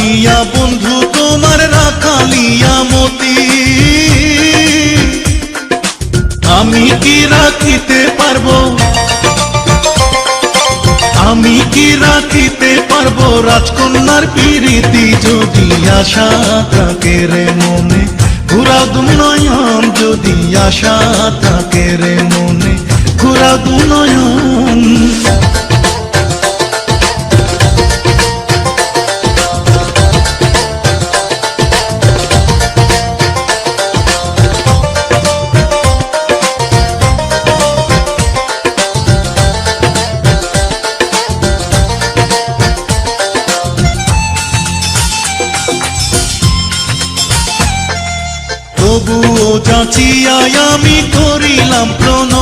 রাখালিয়া বন্ধু, তোমার রাখালিয়া মতি। আমি কি রাখিতে পারব? আমি কি রাখিতে পারব? রাজকন্যার পিরিতি যদি আশা থাকে রে মনে ঘুরা দুনয়ন যদি আশা থাকে রে মনে ঘুরা দুনয়ন তবুও যাচিয়াই আমি করিলাম প্রণ